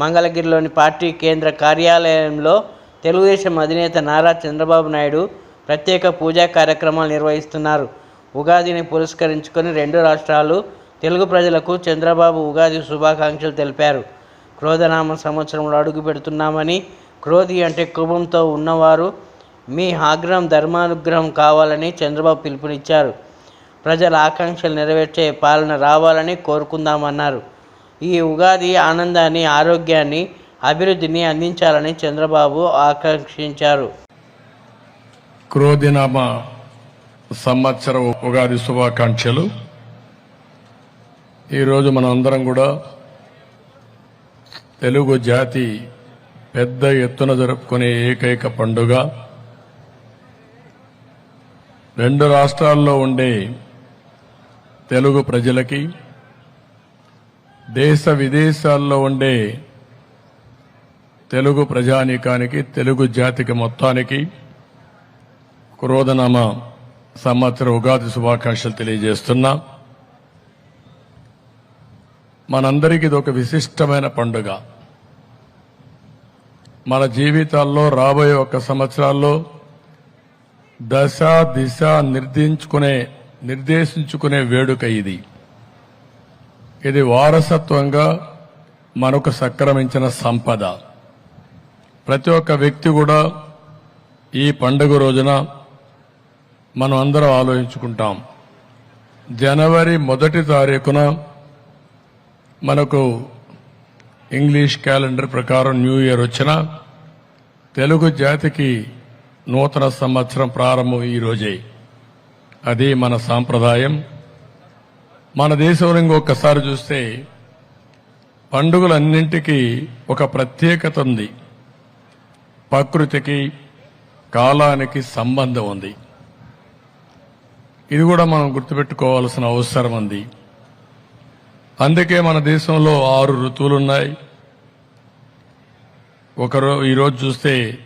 మంగళగిరిలోని పార్టీ కేంద్ర కార్యాలయంలో తెలుగుదేశం అధినేత నారా చంద్రబాబు నాయుడు ప్రత్యేక పూజా కార్యక్రమాలు నిర్వహిస్తున్నారు. ఉగాదిని పురస్కరించుకొని రెండు రాష్ట్రాలు తెలుగు ప్రజలకు చంద్రబాబు ఉగాది శుభాకాంక్షలు తెలిపారు. క్రోధనామ సంవత్సరంలో అడుగు పెడుతున్నామని క్రోధి అంటే కోపంతో ఉన్నవారు మీ ఆగ్రహం ధర్మానుగ్రహం కావాలని చంద్రబాబు పిలుపునిచ్చారు. ప్రజల ఆకాంక్షలు నెరవేర్చే పాలన రావాలని కోరుకుందామన్నారు. ఈ ఉగాది ఆనందాన్ని ఆరోగ్యాన్ని అభివృద్ధిని అందించాలని చంద్రబాబు ఆకాంక్షించారు. క్రోధినామ సంవత్సర ఉగాది శుభాకాంక్షలు. ఈరోజు మనందరం కూడా తెలుగు జాతి పెద్ద ఎత్తున జరుపుకునే ఏకైక పండుగ. రెండు రాష్ట్రాల్లో ఉండే తెలుగు ప్రజలకి దేశ విదేశాల్లో ఉండే తెలుగు ప్రజానీకానికి తెలుగు జాతికి మొత్తానికి క్రోధనామ సంవత్సర ఉగాది శుభాకాంక్షలు తెలియజేస్తున్నా. మనందరికీ ఇది ఒక విశిష్టమైన పండుగ. మన జీవితాల్లో రాబోయే ఒక సంవత్సరాల్లో దశ దిశ నిర్దించుకునే నిర్దేశించుకునే వేడుక ఇది. ఇది వారసత్వంగా మనకు సక్రమించిన సంపద. ప్రతి ఒక్క వ్యక్తి కూడా ఈ పండుగ రోజున మనం అందరం ఆలోచించుకుంటాం. జనవరి మొదటి తారీఖున మనకు ఇంగ్లీష్ క్యాలెండర్ ప్రకారం న్యూ ఇయర్ వచ్చిన తెలుగు జాతికి నూతన సంవత్సరం ప్రారంభం ఈ రోజే. అది మన సాంప్రదాయం. మన దేశంలో ఇంకొకసారి చూస్తే పండుగలన్నింటికీ ఒక ప్రత్యేకత ఉంది. ప్రకృతికి కాలానికి సంబంధం ఉంది. ఇది కూడా మనం గుర్తుపెట్టుకోవాల్సిన అవసరం ఉంది. అందుకే మన దేశంలో ఆరు ఋతువులున్నాయి. ఒకరో ఈరోజు చూస్తే